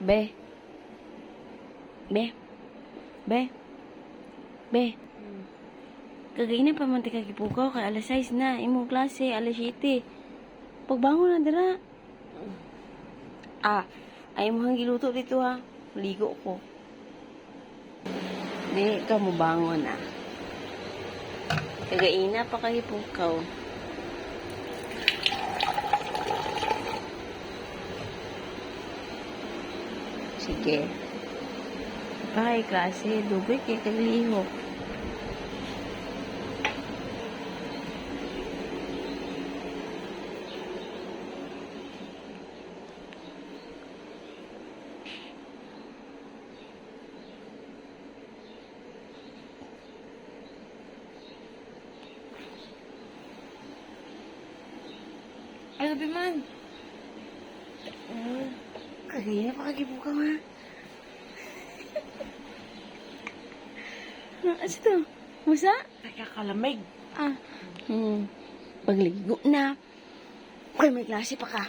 Be. Be. Be. Be. Kagainan pa man ti kagipukaw kay alas 6 na. Imong klase alas 7. Pagbangon na dira. Ah, ay mo hang giluto dito ha. Ligo ko. Di ka mo bangon ah. Kagaina pa kagipukaw. Sige. Bye, klase. Dugoy kay kaglihok. Ay, gabi man. Kagaya pa kagibukaw ha. Ah, Ano to? Musa? Nakakalamig. Ah, hmm. Pagligo na. Kay may klase pa ka.